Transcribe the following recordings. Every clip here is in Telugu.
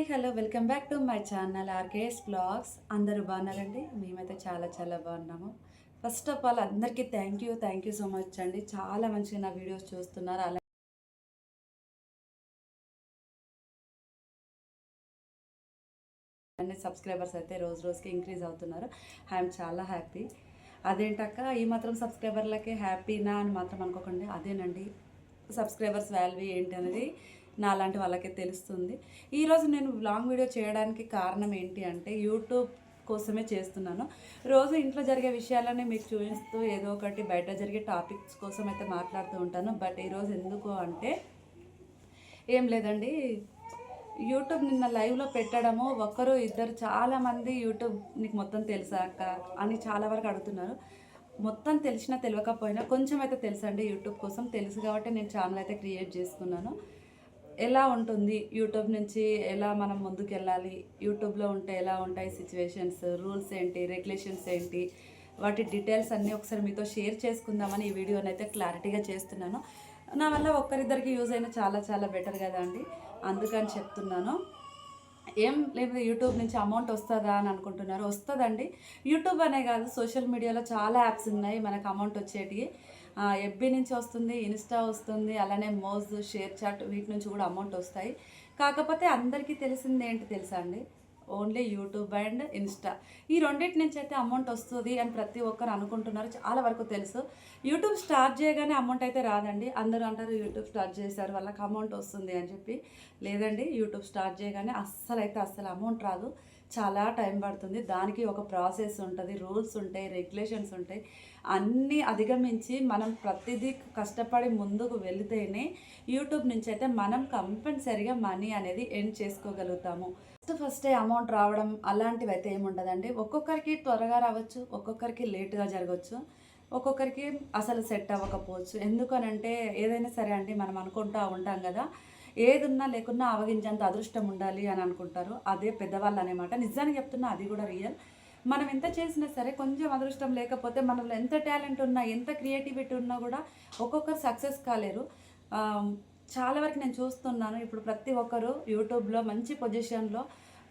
Hi hello welcome back to my channel RKS blogs. అందరూ బాగున్నారండి? మేమైతే చాలా చాలా బాగున్నాము. ఫస్ట్ ఆఫ్ ఆల్ అందరికీ thank you thank you so much అండి. చాలా మంచిగా నా వీడియోస్ చూస్తున్నారు. అలా సబ్స్క్రైబర్స్ అయితే రోజు రోజుకి ఇంక్రీజ్ అవుతున్నారు. ఐఎమ్ చాలా హ్యాపీ అదేంటక్క ఈ మాత్రం సబ్స్క్రైబర్లకే హ్యాపీనా అని మాత్రం అనుకోకండి. అదేనండి సబ్స్క్రైబర్స్ వాల్యూ ఏంటి అనేది నా లాంటి వాళ్ళకే తెలుస్తుంది. ఈరోజు నేను లాంగ్ వీడియో చేయడానికి కారణం ఏంటి అంటే యూట్యూబ్ కోసమే చేస్తున్నాను. రోజు ఇంట్లో జరిగే విషయాలని మీకు చూపిస్తూ ఏదో ఒకటి బయట జరిగే టాపిక్స్ కోసం అయితే మాట్లాడుతూ ఉంటాను. బట్ ఈరోజు ఎందుకు అంటే ఏం లేదండి. యూట్యూబ్ నిన్న లైవ్లో పెట్టడము ఒక్కరు ఇద్దరు చాలామంది యూట్యూబ్ నీకు మొత్తం తెలుసా అక్క అని చాలా వరకు అడుగుతున్నారు. మొత్తం తెలిసినా తెలియకపోయినా కొంచెం అయితే తెలుసండి యూట్యూబ్ కోసం. తెలుసు కాబట్టి నేను ఛానల్ అయితే క్రియేట్ చేసుకున్నాను. ఎలా ఉంటుంది యూట్యూబ్ నుంచి ఎలా మనం ముందుకు వెళ్ళాలి యూట్యూబ్లో ఉంటే ఎలా ఉంటాయి సిచ్యువేషన్స్ రూల్స్ ఏంటి రెగ్యులేషన్స్ ఏంటి? వాటి డీటెయిల్స్ అన్నీ ఒకసారి మీతో షేర్ చేసుకుందామని ఈ వీడియోని అయితే క్లారిటీగా చేస్తున్నాను. నా వల్ల ఒక్కరిద్దరికి యూజ్ అయినా చాలా చాలా బెటర్ కదా అండి. అందుకని చెప్తున్నాను. ఏం లేదు యూట్యూబ్ నుంచి అమౌంట్ వస్తుందా అని అనుకుంటున్నారు. వస్తుందండి. యూట్యూబ్ అనే కాదు సోషల్ మీడియాలో చాలా యాప్స్ ఉన్నాయి మనకు అమౌంట్ వచ్చేటివి ఎఫ్బి నుంచి వస్తుంది ఇన్స్టా వస్తుంది అలానే మోజ్ షేర్ చాట్ వీటి నుంచి కూడా అమౌంట్ వస్తాయి. కాకపోతే అందరికీ తెలిసింది ఏంటి తెలుసా అండి? Only YouTube and Insta. ఈ రెండింటి నుంచి అయితే అమౌంట్ వస్తుంది అని ప్రతి ఒక్కరు అనుకుంటున్నారు చాలా వరకు తెలుసు. యూట్యూబ్ స్టార్ట్ చేయగానే అమౌంట్ అయితే రాదండి. అందరూ అంటారు యూట్యూబ్ స్టార్ట్ చేశారు వాళ్ళకి అమౌంట్ వస్తుంది అని చెప్పి. లేదండి యూట్యూబ్ స్టార్ట్ చేయగానే అస్సలు అయితే అస్సలు అమౌంట్ రాదు. చాలా టైం పడుతుంది. దానికి ఒక ప్రాసెస్ ఉంటుంది రూల్స్ ఉంటాయి రెగ్యులేషన్స్ ఉంటాయి. అన్నీ అధిగమించి మనం ప్రతిదీ కష్టపడి ముందుకు వెళితేనే యూట్యూబ్ నుంచి అయితే మనం కంపల్సరిగా మనీ అనేది ఎండ్ చేసుకోగలుగుతాము. ఫస్ట్ ఫస్టే అమౌంట్ రావడం అలాంటివి అయితే ఏముండదండి ఒక్కొక్కరికి త్వరగా రావచ్చు ఒక్కొక్కరికి లేట్గా జరగవచ్చు ఒక్కొక్కరికి అసలు సెట్ అవ్వకపోవచ్చు. ఎందుకనంటే ఏదైనా సరే అండి మనం అనుకుంటూ ఉంటాం కదా ఏదున్నా లేకున్నా అవగించేంత అదృష్టం ఉండాలి అని అనుకుంటారు. అదే పెద్దవాళ్ళు అనేమాట నిజానికి చెప్తున్నా అది కూడా రియల్ మనం ఎంత చేసినా సరే కొంచెం అదృష్టం లేకపోతే మనలో ఎంత టాలెంట్ ఉన్నా ఎంత క్రియేటివిటీ ఉన్నా కూడా ఒక్కొక్కరు సక్సెస్ కాలేరు. చాలా వరకు నేను చూస్తున్నాను. ఇప్పుడు ప్రతి ఒక్కరు యూట్యూబ్లో మంచి పొజిషన్లో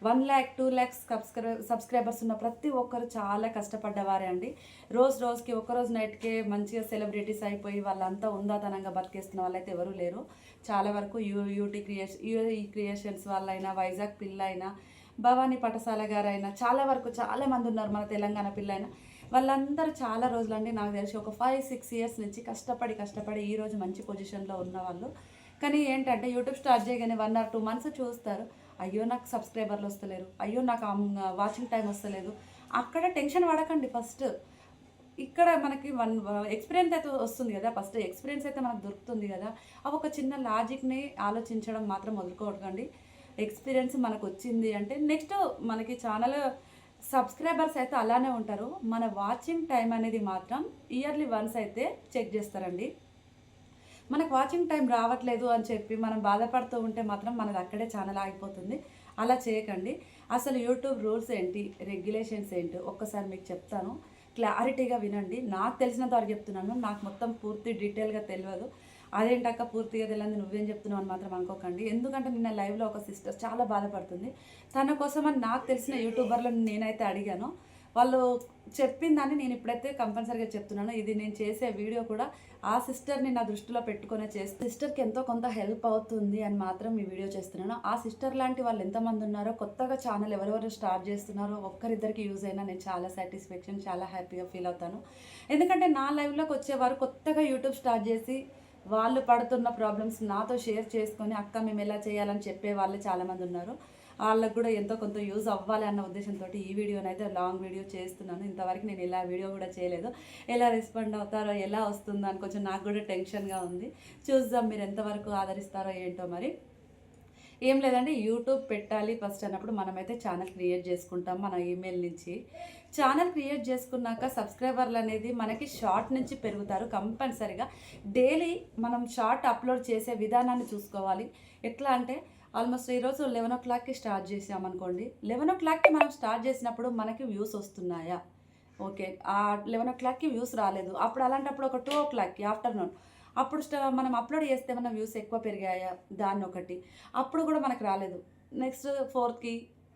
వన్ ల్యాక్ టూ ల్యాక్స్ సబ్స్క్రై సబ్స్క్రైబర్స్ ఉన్న ప్రతి ఒక్కరు చాలా కష్టపడ్డవారే అండి. రోజు రోజుకి ఒకరోజు నైట్కే మంచిగా సెలబ్రిటీస్ అయిపోయి వాళ్ళంతా ఉందాతనంగా బతికేస్తున్న వాళ్ళైతే ఎవరూ లేరు. చాలా వరకు U UT creation UE creations వాళ్ళైనా వైజాగ్ పిల్ల అయినా భవానీ పటసాల గారైనా చాలా వరకు చాలా మంది ఉన్నారు మన తెలంగాణ పిల్లైనా. వాళ్ళందరూ చాలా రోజులండి నాకు తెలిసి ఒక ఫైవ్ సిక్స్ ఇయర్స్ నుంచి కష్టపడి కష్టపడి ఈరోజు మంచి పొజిషన్లో ఉన్న వాళ్ళు కానీ ఏంటంటే యూట్యూబ్ స్టార్ట్ చేయగానే వన్ ఆర్ టూ మంత్స్ చూస్తారు. అయ్యో నాకు సబ్స్క్రైబర్లు వస్తలేరు. అయ్యో నాకు వాచింగ్ టైం వస్తలేదు. అక్కడ టెన్షన్ పడకండి ఫస్ట్. ఇక్కడ మనకి వన్ ఎక్స్పీరియన్స్ అయితే వస్తుంది కదా. ఫస్ట్ ఎక్స్పీరియన్స్ అయితే మనకు దొరుకుతుంది కదా. అవి ఒక చిన్న లాజిక్ని ఆలోచించడం మాత్రం వదులుకోకండి. ఎక్స్పీరియన్స్ మనకు వచ్చింది అంటే నెక్స్ట్ మనకి ఛానల్ సబ్స్క్రైబర్స్ అయితే అలానే ఉంటారు. మన వాచింగ్ టైం అనేది మాత్రం ఇయర్లీ వన్స్ అయితే చెక్ చేస్తారండి. మనకు వాచింగ్ టైం రావట్లేదు అని చెప్పి మనం బాధపడుతూ ఉంటే మాత్రం మనది అక్కడే ఛానల్ ఆగిపోతుంది. అలా చేయకండి. అసలు యూట్యూబ్ రూల్స్ ఏంటి? రెగ్యులేషన్స్ ఏంటి? ఒక్కసారి మీకు చెప్తాను. క్లారిటీగా వినండి. నాకు తెలిసినంత వరకు చెప్తున్నాను. నాకు మొత్తం పూర్తి డీటెయిల్గా తెలియదు. అదేంటక్క పూర్తిగా తెలియదు? నువ్వేం చెప్తున్నావు అని మాత్రం అనుకోకండి. ఎందుకంటే నిన్న లైవ్లో ఒక సిస్టర్ చాలా బాధపడుతుంది. తన కోసం అని నాకు తెలిసిన యూట్యూబర్లను నేనైతే అడిగాను. వాళ్ళు చెప్పిందని నేను ఇప్పుడైతే కంపల్సరీగా చెప్తున్నాను. ఇది నేను చేసే వీడియో కూడా ఆ సిస్టర్ని నా దృష్టిలో పెట్టుకునే చేస్తే సిస్టర్కి ఎంతో కొంత హెల్ప్ అవుతుంది అని మాత్రం ఈ వీడియో చేస్తున్నాను. ఆ సిస్టర్ లాంటి వాళ్ళు ఎంతమంది ఉన్నారో కొత్తగా ఛానల్ ఎవరెవరు స్టార్ట్ చేస్తున్నారో ఒక్కరిద్దరికి యూజ్ అయినా నేను చాలా సాటిస్ఫాక్షన్ చాలా హ్యాపీగా ఫీల్ అవుతాను. ఎందుకంటే నా లైవ్లోకి వచ్చేవారు కొత్తగా యూట్యూబ్ స్టార్ట్ చేసి వాళ్ళు పడుతున్న ప్రాబ్లమ్స్ నాతో షేర్ చేసుకొని అక్క మేము ఎలా చేయాలని చెప్పే వాళ్ళు చాలామంది ఉన్నారు. వాళ్ళకు కూడా ఎంతో కొంత యూజ్ అవ్వాలి అన్న ఉద్దేశంతో ఈ వీడియోని అయితే లాంగ్ వీడియో చేస్తున్నాను. ఇంతవరకు నేను ఇలా వీడియో కూడా చేయలేదు. ఎలా రెస్పాండ్ అవుతారో ఎలా వస్తుందో అని కొంచెం నాకు కూడా టెన్షన్గా ఉంది. చూద్దాం మీరు ఎంతవరకు ఆదరిస్తారో ఏంటో మరి. ఏం లేదండి యూట్యూబ్ పెట్టాలి ఫస్ట్ అన్నప్పుడు మనమైతే ఛానల్ క్రియేట్ చేసుకుంటాం మన ఈమెయిల్ నుంచి. ఛానల్ క్రియేట్ చేసుకున్నాక సబ్స్క్రైబర్లు అనేది మనకి షార్ట్ నుంచి పెరుగుతారు కంపల్సరిగా. డైలీ మనం షార్ట్ అప్లోడ్ చేసే విధానాన్ని చూసుకోవాలి. ఎట్లా అంటే ఆల్మోస్ట్ ఈరోజు లెవెన్ ఓ క్లాక్కి స్టార్ట్ చేసామనుకోండి. లెవెన్ ఓ క్లాక్కి మనం స్టార్ట్ చేసినప్పుడు మనకి వ్యూస్ వస్తున్నాయా? ఓకే ఆ లెవెన్ ఓ క్లాక్కి వ్యూస్ రాలేదు. అప్పుడు అలాంటప్పుడు ఒక టూ ఓ క్లాక్కి ఆఫ్టర్నూన్. అప్పుడు మనం అప్లోడ్ చేస్తే మన వ్యూస్ ఎక్కువ పెరిగాయా? దాన్ని ఒకటి. అప్పుడు కూడా మనకు రాలేదు. నెక్స్ట్ ఫోర్త్కి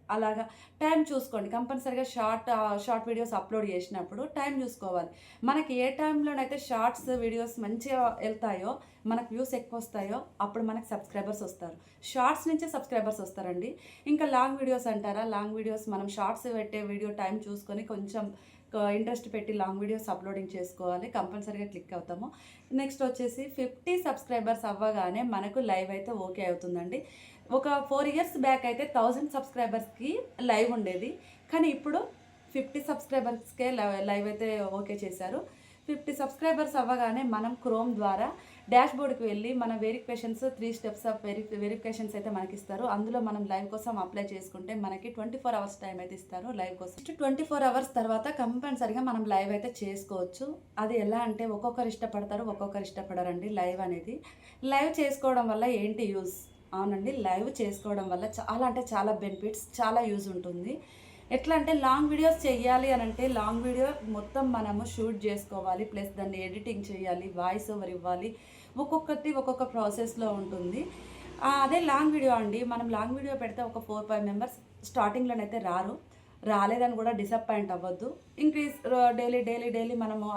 అలాగా టైం చూసుకోండి. కంపల్సరీగా షార్ట్ షార్ట్ వీడియోస్ అప్లోడ్ చేసినప్పుడు టైం చూసుకోవాలి. మనకి ఏ టైంలోనైతే షార్ట్స్ వీడియోస్ మంచిగా వెళ్తాయో మనకు వ్యూస్ ఎక్కువ వస్తాయో అప్పుడు మనకు సబ్స్క్రైబర్స్ వస్తారు. షార్ట్స్ నుంచే సబ్స్క్రైబర్స్ వస్తారండి. ఇంకా లాంగ్ వీడియోస్ అంటారా? లాంగ్ వీడియోస్ మనం షార్ట్స్ పెట్టే వీడియో టైం చూసుకొని కొంచెం ఇంట్రెస్ట్ పెట్టి లాంగ్ వీడియోస్ అప్లోడింగ్ చేసుకోవాలి. కంపల్సరీగా క్లిక్ అవుతాము. నెక్స్ట్ వచ్చేసి ఫిఫ్టీ సబ్స్క్రైబర్స్ అవ్వగానే మనకు లైవ్ అయితే ఓకే అవుతుందండి. ఒక ఫోర్ ఇయర్స్ బ్యాక్ అయితే థౌజండ్ సబ్స్క్రైబర్స్కి లైవ్ ఉండేది. కానీ ఇప్పుడు ఫిఫ్టీ సబ్స్క్రైబర్స్కే లైవ్ అయితే ఓకే చేశారు. ఫిఫ్టీ సబ్స్క్రైబర్స్ అవ్వగానే మనం క్రోమ్ ద్వారా డాష్ బోర్డ్కి వెళ్ళి మన వెరిఫికేషన్స్ త్రీ స్టెప్స్ ఆఫ్ వెరి వెరిఫికేషన్స్ అయితే మనకి ఇస్తారు అందులో మనం లైవ్ కోసం అప్లై చేసుకుంటే మనకి ట్వంటీ ఫోర్ అవర్స్ టైం అయితే ఇస్తారు లైవ్ కోసం. నెక్స్ట్ ట్వంటీ ఫోర్ అవర్స్ తర్వాత కంపల్సరీగా మనం లైవ్ అయితే చేసుకోవచ్చు. అది ఎలా అంటే ఒక్కొక్కరు ఇష్టపడతారు ఒక్కొక్కరు ఇష్టపడరండి లైవ్ అనేది. లైవ్ చేసుకోవడం వల్ల ఏంటి యూస్ అవునండి లైవ్ చేసుకోవడం వల్ల చాలా అంటే చాలా బెనిఫిట్స్ చాలా యూజ్ ఉంటుంది. ఎట్లా అంటే లాంగ్ వీడియోస్ చేయాలి అని అంటే లాంగ్ వీడియో మొత్తం మనము షూట్ చేసుకోవాలి. ప్లస్ దాన్ని ఎడిటింగ్ చేయాలి వాయిస్ ఓవర్ ఇవ్వాలి. ఒక్కొక్కటి ఒక్కొక్క ప్రాసెస్లో ఉంటుంది. అదే లాంగ్ వీడియో అండి. మనం లాంగ్ వీడియో పెడితే ఒక ఫోర్ ఫైవ్ మెంబర్స్ స్టార్టింగ్లోనైతే రారు. రాలేదని కూడా డిసప్పాయింట్ అవ్వద్దు. ఇంక్రీజ్ డైలీ డైలీ డైలీ మనము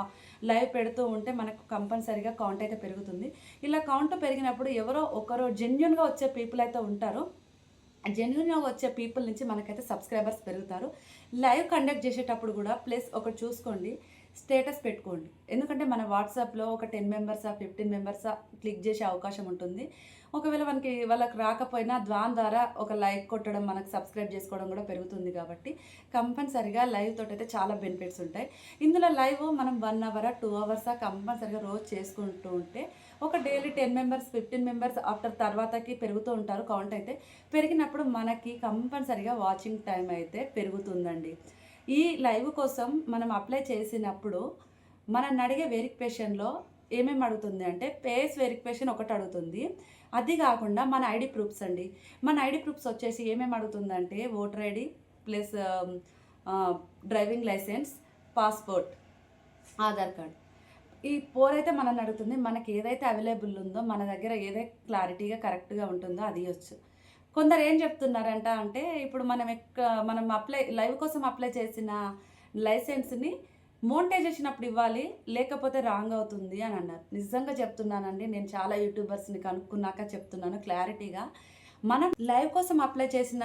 లైవ్ పెడుతూ ఉంటే మనకు కంపల్సరీగా కౌంట్ అయితే పెరుగుతుంది. ఇలా కౌంట్ పెరిగినప్పుడు ఎవరో ఒకరు జెన్యున్గా వచ్చే పీపుల్ అయితే ఉంటారు. జెన్యున్గా వచ్చే పీపుల్ నుంచి మనకైతే సబ్స్క్రైబర్స్ పెరుగుతారు. లైవ్ కండక్ట్ చేసేటప్పుడు కూడా ప్లస్ ఒకటి చూసుకోండి స్టేటస్ పెట్టుకోండి. ఎందుకంటే మన వాట్సాప్లో ఒక టెన్ మెంబర్సా ఫిఫ్టీన్ మెంబర్సా క్లిక్ చేసే అవకాశం ఉంటుంది. ఒకవేళ మనకి వాళ్ళకి రాకపోయినా దాని ద్వారా ఒక లైక్ కొట్టడం మనకు సబ్స్క్రైబ్ చేసుకోవడం కూడా పెరుగుతుంది కాబట్టి కంపల్సరిగా లైవ్ తోటి అయితే చాలా బెనిఫిట్స్ ఉంటాయి. ఇందులో లైవ్ మనం వన్ అవరా టూ అవర్సా కంపల్సరిగా రోజు చేసుకుంటూ ఉంటే ఒక daily ten members fifteen members after తర్వాతకి పెరుగుతూ ఉంటారు. కౌంట్ అయితే పెరిగినప్పుడు మనకి కంపల్సరిగా వాచింగ్ టైం అయితే పెరుగుతుందండి. ఈ లైవ్ కోసం మనం అప్లై చేసినప్పుడు మనం అడిగే వెరిఫికేషన్లో ఏమేమి అడుగుతుంది అంటే పేస్ వెరిఫికేషన్ ఒకటి అడుగుతుంది. అది కాకుండా మన ఐడి ప్రూఫ్స్ అండి. మన ఐడి ప్రూఫ్స్ వచ్చేసి ఏమేమి అడుగుతుందంటే voter ID plus driving licence passport Aadhaar card. ఈ ఫోర్ అయితే మనల్ని అడుగుతుంది మనకి ఏదైతే అవైలబుల్ ఉందో మన దగ్గర ఏదైతే క్లారిటీగా కరెక్ట్గా ఉంటుందో అది ఇవ్వచ్చు. కొందరు ఏం చెప్తున్నారంట అంటే ఇప్పుడు మనం ఎక్క మనం అప్లై లైవ్ కోసం అప్లై చేసిన లైసెన్స్ని మోనిటైజేషన్ అప్పుడు ఇవ్వాలి లేకపోతే రాంగ్ అవుతుంది అని అన్నారు. నిజంగా చెప్తున్నానండి నేను చాలా యూట్యూబర్స్ని కనుక్కున్నాక చెప్తున్నాను క్లారిటీగా. మనం లైవ్ కోసం అప్లై చేసిన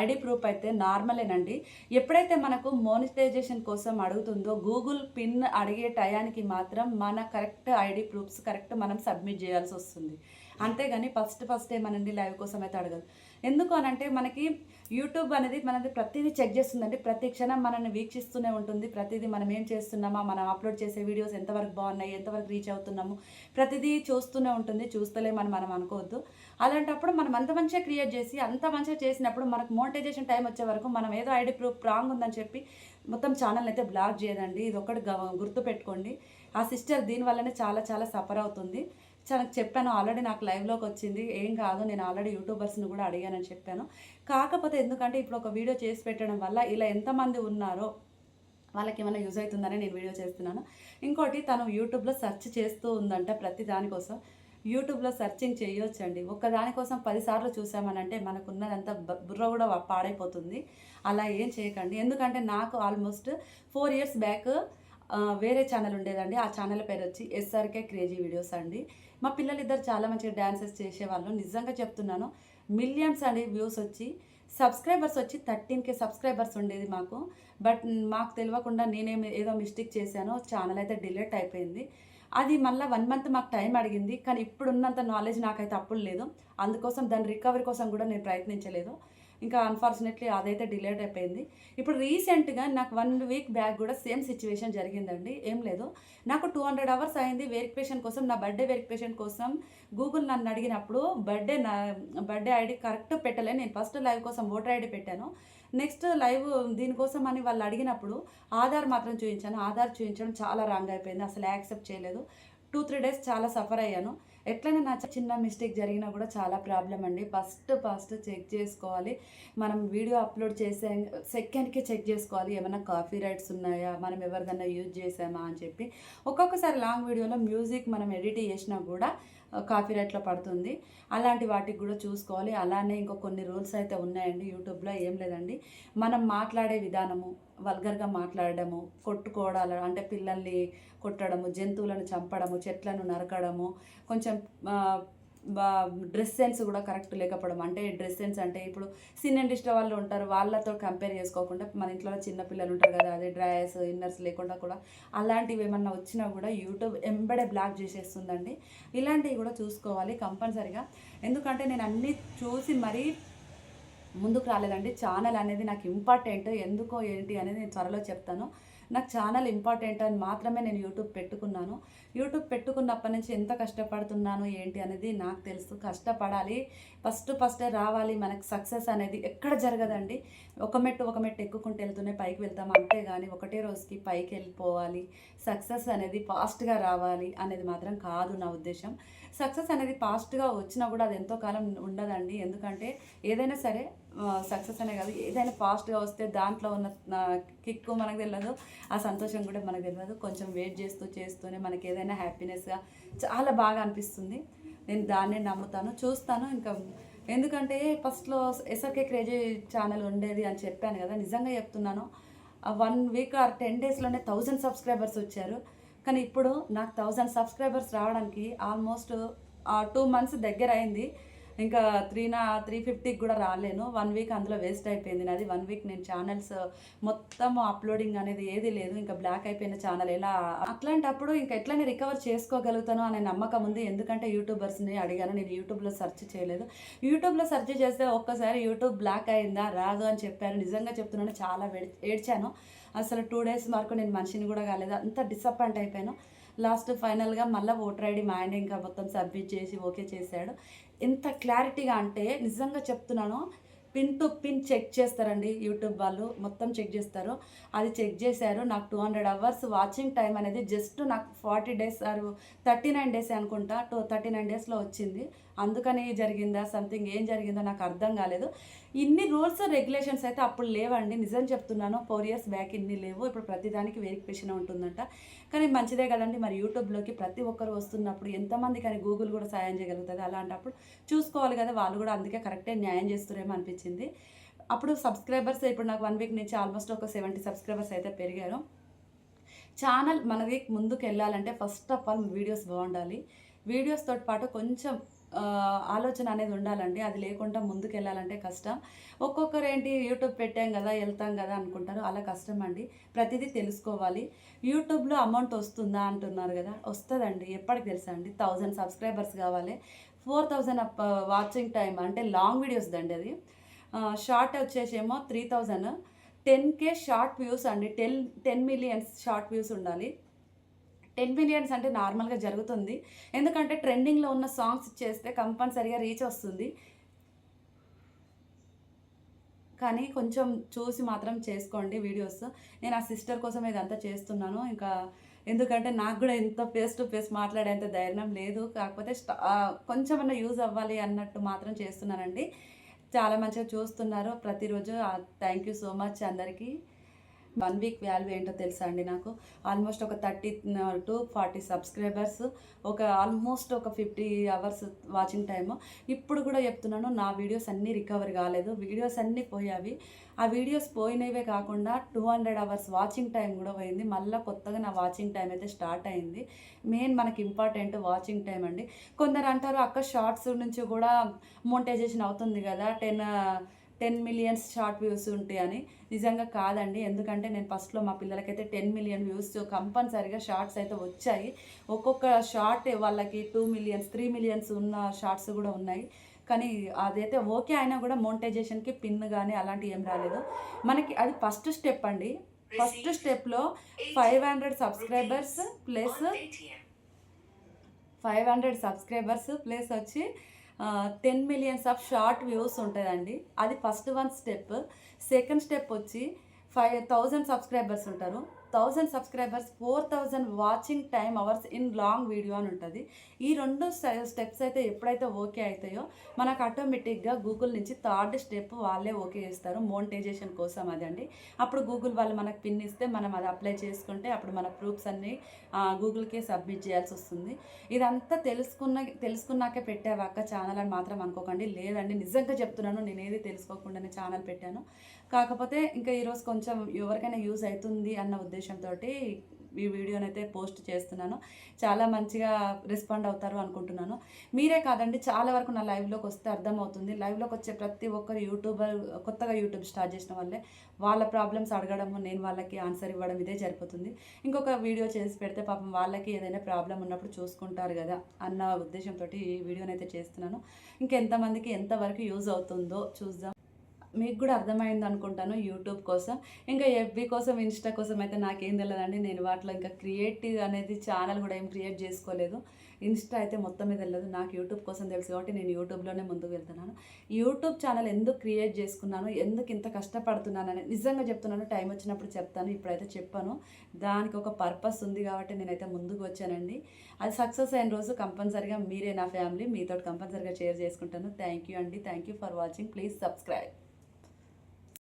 ఐడి ప్రూఫ్ అయితే నార్మలేనండి. ఎప్పుడైతే మనకు మోనిటైజేషన్ కోసం అడుగుతుందో గూగుల్ పిన్ అడిగే టయానికి మాత్రం మన కరెక్ట్ ఐడి ప్రూఫ్స్ కరెక్ట్ మనం సబ్మిట్ చేయాల్సి వస్తుంది. అంతేగాని ఫస్ట్ ఫస్ట్ ఏమనండి లైవ్ కోసం అయితే అడగదు. ఎందుకు అనంటే మనకి యూట్యూబ్ అనేది మనది ప్రతిదీ చెక్ చేస్తుందండి. ప్రతి క్షణం మనల్ని వీక్షిస్తూనే ఉంటుంది. ప్రతిదీ మనం ఏం చేస్తున్నామా మనం అప్లోడ్ చేసే వీడియోస్ ఎంతవరకు బాగున్నాయి ఎంతవరకు రీచ్ అవుతున్నాము ప్రతిదీ చూస్తూనే ఉంటుంది. చూస్తలేమని మనం అనుకోవద్దు. అలాంటప్పుడు మనం అంత మంచిగా క్రియేట్ చేసి అంత మంచిగా చేసినప్పుడు మనకు మోనిటైజేషన్ టైం వచ్చే వరకు మనం ఏదో ఐడి ప్రూఫ్ రాంగ్ ఉందని చెప్పి మొత్తం ఛానల్ అయితే బ్లాక్ చేయదండి. ఇది ఒకటి గుర్తు గుర్తుపెట్టుకోండి ఆ సిస్టర్ దీనివల్లనే చాలా చాలా సఫర్ అవుతుంది. చాలా చెప్పాను ఆల్రెడీ నాకు లైవ్లోకి వచ్చింది. ఏం కాదు నేను ఆల్రెడీ యూట్యూబర్స్ని కూడా అడిగానని చెప్పాను. కాకపోతే ఎందుకంటే ఇప్పుడు ఒక వీడియో చేసి పెట్టడం వల్ల ఇలా ఎంతమంది ఉన్నారో వాళ్ళకి ఏమైనా యూజ్ అవుతుందని నేను వీడియో చేస్తున్నాను. ఇంకోటి తను యూట్యూబ్లో సెర్చ్ చేస్తూ ఉందంట ప్రతి దానికోసం. యూట్యూబ్లో సెర్చింగ్ చేయొచ్చండి. ఒక్కదానికోసం పదిసార్లు చూసామనంటే మనకున్నదంతా బ- బుర్ర కూడా పాడైపోతుంది. అలా ఏం చేయకండి. ఎందుకంటే నాకు ఆల్మోస్ట్ ఫోర్ ఇయర్స్ బ్యాక్ వేరే ఛానల్ ఉండేదండి. ఆ ఛానల్ పేరు వచ్చి ఎస్ఆర్కే క్రేజీ వీడియోస్ అండి. మా పిల్లలు ఇద్దరు చాలా మంచిగా డ్యాన్సెస్ చేసేవాళ్ళు. నిజంగా చెప్తున్నాను మిలియన్స్ అండి వ్యూస్ వచ్చి సబ్స్క్రైబర్స్ వచ్చి థర్టీన్ కే సబ్స్క్రైబర్స్ ఉండేది మాకు. బట్ మాకు తెలియకుండా నేనేమి ఏదో మిస్టేక్ చేశానో ఛానల్ అయితే డిలీట్ అయిపోయింది. అది మళ్ళీ వన్ మంత్ మాకు టైం అడిగింది. కానీ ఇప్పుడున్నంత నాలెడ్జ్ నాకైతే అప్పుడు లేదు. అందుకోసం దాని రికవరీ కోసం కూడా నేను ప్రయత్నించలేదు. ఇంకా అన్ఫార్చునేట్లీ అదైతే డిలేట్ అయిపోయింది. ఇప్పుడు రీసెంట్గా నాకు వన్ వీక్ బ్యాక్ కూడా సేమ్ సిచ్యువేషన్ జరిగిందండి. ఏం లేదు. నాకు టూ హండ్రెడ్ అవర్స్ అయింది వెరిఫికేషన్ కోసం నా బర్త్డే వెరిఫికేషన్ కోసం. గూగుల్ నన్ను అడిగినప్పుడు బర్త్డే నా బర్త్డే ఐడి కరెక్ట్ పెట్టలే. నేను ఫస్ట్ లైవ్ కోసం ఓటర్ ఐడి పెట్టాను. నెక్స్ట్ లైవ్ దీనికోసం అని వాళ్ళు అడిగినప్పుడు ఆధార్ మాత్రం చూపించాను ఆధార్ చూపించడం చాలా రాంగ్ అయిపోయింది. అసలు యాక్సెప్ట్ చేయలేదు. టూ త్రీ డేస్ చాలా సఫర్ అయ్యాను. ఎట్లయినా నా చిన్న మిస్టేక్ జరిగినా కూడా చాలా ప్రాబ్లం అండి. ఫస్ట్ ఫస్ట్ చెక్ చేసుకోవాలి. మనం వీడియో అప్లోడ్ చేసే సెకండ్కే చెక్ చేసుకోవాలి. ఏమైనా కాపీ రైట్స్ ఉన్నాయా? మనం ఎవరిదన్నా యూజ్ చేసామా అని చెప్పి. ఒక్కొక్కసారి లాంగ్ వీడియోలో మ్యూజిక్ మనం ఎడిట్ చేసినా కూడా కాపీ రైట్లో పడుతుంది. అలాంటి వాటికి కూడా చూసుకోవాలి. అలానే ఇంకో కొన్ని రూల్స్ అయితే ఉన్నాయండి యూట్యూబ్లో ఏం లేదండి. మనం మాట్లాడే విధానము వల్గర్గా మాట్లాడడము కొట్టుకోవడాలు అంటే పిల్లల్ని కొట్టడము జంతువులను చంపడము చెట్లను నరకడము కొంచెం డ్రెస్ సెన్స్ కూడా కరెక్ట్ లేకపోవడం. అంటే డ్రెస్ సెన్స్ అంటే ఇప్పుడు సిన్ ఇండస్ట్రీ వాళ్ళు ఉంటారు వాళ్ళతో కంపేర్ చేసుకోకుండా మన ఇంట్లో చిన్న పిల్లలు ఉంటారు కదా అదే డ్రెస్ ఇన్నర్స్ లేకుండా కూడా అలాంటివి ఏమన్నా వచ్చినా కూడా యూట్యూబ్ ఎంబడే బ్లాక్ చేసేస్తుందండి. ఇలాంటివి కూడా చూసుకోవాలి కంపల్సరిగా. ఎందుకంటే నేను అన్నీ చూసి మరీ ముందుకు రాలేదండి. ఛానల్ అనేది నాకు ఇంపార్టెంట్. ఎందుకో ఏంటి అనేది నేను త్వరలో చెప్తాను. నాకు ఛానల్ ఇంపార్టెంట్ అని మాత్రమే నేను యూట్యూబ్ పెట్టుకున్నాను. యూట్యూబ్ పెట్టుకున్నప్పటి నుంచి ఎంత కష్టపడుతున్నాను ఏంటి అనేది నాకు తెలుసు. కష్టపడాలి. ఫస్ట్ ఫస్టే రావాలి. మనకు సక్సెస్ అనేది ఎక్కడ జరగదండి. ఒక మెట్టు ఒక మెట్టు ఎక్కుకుంటూ వెళ్తూనే పైకి వెళ్తాం. అంతేగాని ఒకటే రోజుకి పైకి వెళ్ళిపోవాలి. సక్సెస్ అనేది ఫాస్ట్గా రావాలి అనేది మాత్రం కాదు నా ఉద్దేశం. సక్సెస్ అనేది ఫాస్ట్గా వచ్చినా కూడా అది ఎంతో కాలం ఉండదండి. ఎందుకంటే ఏదైనా సరే సక్సెస్ అనే కాదు ఏదైనా ఫాస్ట్గా వస్తే దాంట్లో ఉన్న కిక్కు మనకు తెలియదు ఆ సంతోషం కూడా మనకు తెలియదు కొంచెం వెయిట్ చేస్తూ చేస్తూనే మనకి ఏదైనా హ్యాపీనెస్గా చాలా బాగా అనిపిస్తుంది. నేను దాన్నే నమ్ముతాను చూస్తాను ఇంకా. ఎందుకంటే ఫస్ట్లో ఎస్ఆర్కే క్రేజీ ఛానల్ ఉండేది అని చెప్పాను కదా నిజంగా చెప్తున్నాను. వన్ వీక్ ఆర్ టెన్ డేస్లోనే థౌజండ్ సబ్స్క్రైబర్స్ వచ్చారు. కానీ ఇప్పుడు నాకు థౌజండ్ సబ్స్క్రైబర్స్ రావడానికి ఆల్మోస్ట్ టూ మంత్స్ దగ్గర అయింది. ఇంకా త్రీ నా త్రీ ఫిఫ్టీకి కూడా రాలేను. వన్ వీక్ అందులో వేస్ట్ అయిపోయింది నాది. వన్ వీక్ నేను ఛానల్స్ మొత్తం అప్లోడింగ్ అనేది ఏది లేదు. ఇంకా బ్లాక్ అయిపోయిన ఛానల్ ఎలా? అట్లాంటప్పుడు ఇంకా ఎట్లనే రికవర్ చేసుకోగలుగుతాను అనే నమ్మకం ఉంది. ఎందుకంటే యూట్యూబర్స్ని అడిగాను. నేను యూట్యూబ్లో సెర్చ్ చేయలేదు. యూట్యూబ్లో సెర్చ్ చేస్తే ఒక్కసారి యూట్యూబ్ బ్లాక్ అయిందా? రాదు అని చెప్పారు. నిజంగా చెప్తున్నాను. చాలా ఏడ్చాను. అసలు టూ డేస్ వరకు నేను మనిషిని కూడా కాలేదు. అంత డిసప్పాయింట్ అయిపోయాను. లాస్ట్ ఫైనల్గా మళ్ళీ ఓటర్ ఐడి మా ఆయన ఇంకా మొత్తం సబ్మిట్ చేసి ఓకే చేశాడు. ఎంత క్లారిటీగా అంటే నిజంగా చెప్తున్నాను పిన్ టు పిన్ చెక్ చేస్తారండి యూట్యూబ్ వాళ్ళు. మొత్తం చెక్ చేస్తారు. అది చెక్ చేశారు. నాకు two hundred hours watching time అనేది జస్ట్ నాకు forty days or thirty nine days అనుకుంటా. టూ థర్టీ నైన్ డేస్లో వచ్చింది. అందుకని జరిగిందా సంథింగ్ ఏం జరిగిందో నాకు అర్థం కాలేదు. ఇన్ని రూల్స్ రెగ్యులేషన్స్ అయితే అప్పుడు లేవండి. నిజం చెప్తున్నాను ఫోర్ ఇయర్స్ బ్యాక్ ఇన్ని లేవు. ఇప్పుడు ప్రతిదానికి వెరిఫికేషన్ ఉంటుందంట. కానీ మంచిదే కదండి. మరి యూట్యూబ్లోకి ప్రతి ఒక్కరు వస్తున్నప్పుడు ఎంతమంది కానీ గూగుల్ కూడా సాయం చేయగలుగుతుంది. అలాంటప్పుడు చూసుకోవాలి కదా. వాళ్ళు కూడా అందుకే కరెక్టే న్యాయం చేస్తురేమో అనిపించింది. అప్పుడు సబ్స్క్రైబర్స్ ఇప్పుడు నాకు వన్ వీక్ నుంచి ఆల్మోస్ట్ ఒక సెవెంటీ సబ్స్క్రైబర్స్ అయితే పెరిగారు. ఛానల్ మనది ముందుకు వెళ్ళాలంటే ఫస్ట్ ఆఫ్ ఆల్ వీడియోస్ బాగుండాలి వీడియోస్తో పాటు కొంచెం ఆలోచన అనేది ఉండాలండి. అది లేకుండా ముందుకు వెళ్ళాలంటే కష్టం. ఒక్కొక్కరు ఏంటి యూట్యూబ్ పెట్టాం కదా వెళ్తాం కదా అనుకుంటారు. అలా కష్టం అండి ప్రతిదీ తెలుసుకోవాలి. యూట్యూబ్లో అమౌంట్ వస్తుందా అంటున్నారు కదా వస్తుందండి. ఎప్పటికి తెలుసా అండి? థౌజండ్ సబ్స్క్రైబర్స్ కావాలి. ఫోర్ థౌజండ్ వాచింగ్ టైం అంటే లాంగ్ వీడియోస్ దండి అది. షార్ట్ వచ్చేసేమో three thousand ten K short views అండి. Ten ten millions short views ఉండాలి. టెన్ మిలియన్స్ అంటే నార్మల్గా జరుగుతుంది. ఎందుకంటే ట్రెండింగ్లో ఉన్న సాంగ్స్ చేస్తే కంపల్సరీగా రీచ్ వస్తుంది. కానీ కొంచెం చూసి మాత్రం చేసుకోండి వీడియోస్. నేను ఆ సిస్టర్ కోసం ఇదంతా చేస్తున్నాను. ఇంకా ఎందుకంటే నాకు కూడా ఎంత ఫేస్ టు ఫేస్ మాట్లాడేంత ధైర్యం లేదు. కాకపోతే కొంచెం అన్న యూజ్ అవ్వాలి అన్నట్టు మాత్రం చేస్తున్నానండి. చాలా మంచిగా చూస్తున్నారు. ప్రతిరోజు థ్యాంక్ యూ సో మచ్ అందరికీ. వన్ వీక్ వాల్యూ ఏంటో తెలుసా అండి నాకు? ఆల్మోస్ట్ ఒక థర్టీ టు ఫార్టీ సబ్స్క్రైబర్స్ ఒక ఆల్మోస్ట్ ఒక ఫిఫ్టీ అవర్స్ వాచింగ్ టైమ్. ఇప్పుడు కూడా చెప్తున్నాను నా వీడియోస్ అన్నీ రికవర్ కాలేదు. వీడియోస్ అన్నీ పోయావి ఆ వీడియోస్ పోయినవే కాకుండా two hundred hours watching time కూడా పోయింది. మళ్ళీ కొత్తగా నా వాచింగ్ టైం అయితే స్టార్ట్ అయింది. మెయిన్ మనకి ఇంపార్టెంట్ వాచింగ్ టైం అండి. కొందరు అంటారు అక్క షార్ట్స్ నుంచి కూడా మోనిటైజేషన్ అవుతుంది కదా. Ten ten millions short views ఉంటాయి అని నిజంగా కాదండి. ఎందుకంటే నేను ఫస్ట్లో మా పిల్లలకైతే టెన్ మిలియన్ వ్యూస్ కంపల్సరీగా షార్ట్స్ అయితే వచ్చాయి. ఒక్కొక్క షార్ట్ వాళ్ళకి టూ మిలియన్స్ త్రీ మిలియన్స్ ఉన్న షార్ట్స్ కూడా ఉన్నాయి. కానీ అదైతే ఓకే అయినా కూడా మోనిటైజేషన్కి పిన్ కానీ అలాంటివి ఏం రాలేదు. మనకి అది ఫస్ట్ స్టెప్ అండి. ఫస్ట్ స్టెప్లో five hundred subscribers plus five hundred subscribers plus వచ్చి ten millions of short views ఉంటుందండి. అది first one step second step వచ్చి ఫైవ్ థౌజండ్ సబ్స్క్రైబర్స్ ఉంటారు. Thousand subscribers four thousand watching time hours in long video అని ఉంటుంది. ఈ రెండు స్టెప్స్ అయితే ఎప్పుడైతే ఓకే అవుతాయో మనకు ఆటోమేటిక్గా గూగుల్ నుంచి థర్డ్ స్టెప్ వాళ్ళే ఓకే చేస్తారు మోనిటైజేషన్ కోసం అదండి అప్పుడు గూగుల్ వాళ్ళు మనకు పిన్ ఇస్తే మనం అది అప్లై చేసుకుంటే అప్పుడు మన ప్రూఫ్స్ అన్నీ గూగుల్కే సబ్మిట్ చేయాల్సి వస్తుంది. ఇదంతా తెలుసుకున్న తెలుసుకున్నాకే పెట్టావాక ఛానల్ అని మాత్రం అనుకోకండి. లేదండి నిజంగా చెప్తున్నాను నేనేది తెలుసుకోకుండానే ఛానల్ పెట్టాను. కాకపోతే ఇంకా ఈరోజు కొంచెం ఎవరికైనా యూజ్ అవుతుంది అన్న ఉద్దేశం ఉద్దేశంతో ఈ వీడియోని అయితే పోస్ట్ చేస్తున్నాను. చాలా మంచిగా రెస్పాండ్ అవుతారు అనుకుంటున్నాను. మీరే కాదండి చాలా వరకు నా లైవ్లోకి వస్తే అర్థమవుతుంది. లైవ్లోకి వచ్చే ప్రతి ఒక్కరు యూట్యూబర్ కొత్తగా యూట్యూబ్ స్టార్ట్ చేసిన వాళ్ళే వాళ్ళ ప్రాబ్లమ్స్ అడగడము నేను వాళ్ళకి ఆన్సర్ ఇవ్వడం ఇదే సరిపోతుంది ఇంకొక వీడియో చేసి పెడితే పాపం వాళ్ళకి ఏదైనా ప్రాబ్లం ఉన్నప్పుడు చూసుకుంటారు కదా అన్న ఉద్దేశంతో ఈ వీడియోని అయితే చేస్తున్నాను. ఇంకెంతమందికి ఎంతవరకు యూజ్ అవుతుందో చూద్దాం. మీకు కూడా అర్థమైంది అనుకుంటాను యూట్యూబ్ కోసం. ఇంకా ఎఫ్బీ కోసం ఇన్స్టా కోసం అయితే నాకేం తెలియదండి నేను వాటిలో ఇంకా క్రియేటివ్ అనేది ఛానల్ కూడా ఏం క్రియేట్ చేసుకోలేదు. ఇన్స్టా అయితే మొత్తం మీద తెలియదు నాకు యూట్యూబ్ కోసం తెలుసు కాబట్టి నేను యూట్యూబ్లోనే ముందుకు వెళ్తున్నాను. యూట్యూబ్ ఛానల్ ఎందుకు క్రియేట్ చేసుకున్నాను? ఎందుకు ఇంత కష్టపడుతున్నాను అని నిజంగా చెప్తున్నాను. టైం వచ్చినప్పుడు చెప్తాను. ఇప్పుడైతే చెప్పాను. దానికి ఒక పర్పస్ ఉంది కాబట్టి నేనైతే ముందుకు వచ్చానండి. అది సక్సెస్ అయిన రోజు కంపల్సరీగా మీరే నా ఫ్యామిలీ మీతో కంపల్సరీగా షేర్ చేసుకుంటాను. థ్యాంక్ యూ అండి. Thank you for watching please subscribe